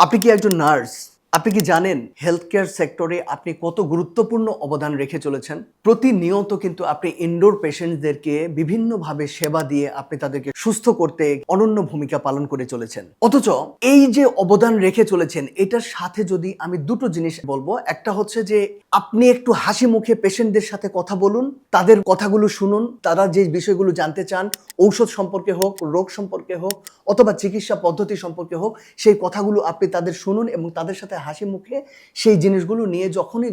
আপনি কি একজন নার্স? আপনি কি জানেন হেলথ কেয়ার সেক্টরে আপনি কত গুরুত্বপূর্ণ অবদান রেখে চলেছেন? প্রতিনিয়ত কিন্তু আপনি ইনডোর পেশেন্টদেরকে বিভিন্নভাবে সেবা দিয়ে আপনি তাদেরকে সুস্থ করতে অনন্য ভূমিকা পালন করে চলেছেন। অথচ এই যে অবদান রেখে চলেছেন, এটার সাথে যদি আমি দুটো জিনিস বলব, একটা হচ্ছে যে আপনি একটু হাসি মুখে পেশেন্টদের সাথে কথা বলুন, তাদের কথাগুলো শুনুন, তারা যে বিষয়গুলো জানতে চান, ঔষধ সম্পর্কে হোক, রোগ সম্পর্কে হোক, অথবা চিকিৎসা পদ্ধতি সম্পর্কে হোক, সেই কথাগুলো আপনি তাদের শুনুন এবং তাদের সাথে হাসি মুখে সেই জিনিসগুলো নিয়ে যখনই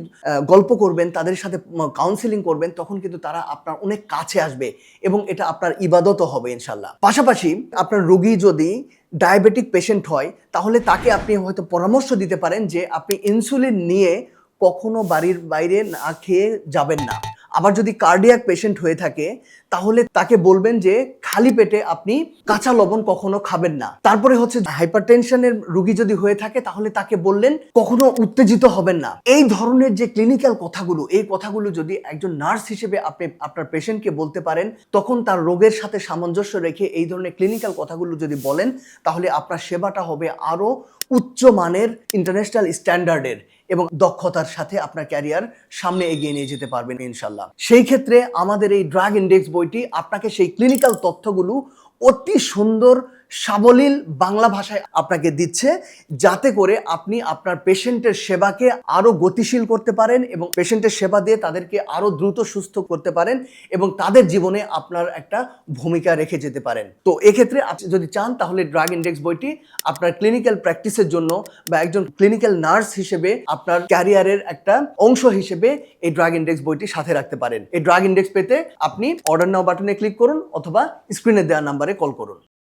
গল্প করবেন, তাদের সাথে কাউন্সিলিং করবেন, তখন কিন্তু তারা আপনার অনেক কাছে আসবে এবং এটা আপনার ইবাদতও হবে ইনশাল্লাহ পাশাপাশি আপনার রোগী যদি ডায়াবেটিক পেশেন্ট হয়, তাহলে তাকে আপনি হয়তো পরামর্শ দিতে পারেন যে আপনি ইনসুলিন নিয়ে কখনো বাড়ির বাইরে না খেয়ে যাবেন না। আবার যদি কার্ডিয়াক পেশেন্ট হয়ে থাকে, তাহলে তাকে বলবেন যে, খালি পেটে আপনি কাঁচা লবণ কখনো খাবেন না। তারপরে হচ্ছে হাইপার টেনশনের রুগী যদি হয়ে থাকে, তাহলে তাকে বললেন, কখনো উত্তেজিত হবেন না। এই ধরনের যে ক্লিনিক্যাল কথাগুলো, এই কথাগুলো যদি একজন নার্স হিসেবে আপনি আপনার পেশেন্টকে বলতে পারেন, তখন তার রোগের সাথে সামঞ্জস্য রেখে এই ধরনের ক্লিনিক্যাল কথাগুলো যদি বলেন, তাহলে আপনার সেবাটা হবে আরও উচ্চ মানের ইন্টারন্যাশনাল স্ট্যান্ডার্ডের এবং দক্ষতার সাথে আপনার ক্যারিয়ার সামনে এগিয়ে নিয়ে যেতে পারবেন ইনশাল্লাহ সেই ক্ষেত্রে আমাদের এই ড্রাগ ইন্ডেক্স বইটি আপনাকে সেই ক্লিনিক্যাল তথ্যগুলো অতি সুন্দর সাবলীল বাংলা ভাষায় আপনাকে দিচ্ছে, যাতে করে আপনি আপনার পেশেন্টের সেবাকে আরও গতিশীল করতে পারেন এবং পেশেন্টের সেবা দিয়ে তাদেরকে আরও দ্রুত সুস্থ করতে পারেন এবং তাদের জীবনে আপনার একটা ভূমিকা রেখে যেতে পারেন। তো এক্ষেত্রে আপনি যদি চান, তাহলে ড্রাগ ইন্ডেক্স বইটি আপনার ক্লিনিক্যাল প্র্যাকটিসের জন্য বা একজন ক্লিনিক্যাল নার্স হিসেবে আপনার ক্যারিয়ারের একটা অংশ হিসেবে এই ড্রাগ ইন্ডেক্স বইটি সাথে রাখতে পারেন। এই ড্রাগ ইন্ডেক্স পেতে আপনি অর্ডার নাও বাটনে ক্লিক করুন অথবা স্ক্রিনে দেওয়া নাম্বারে কল করুন।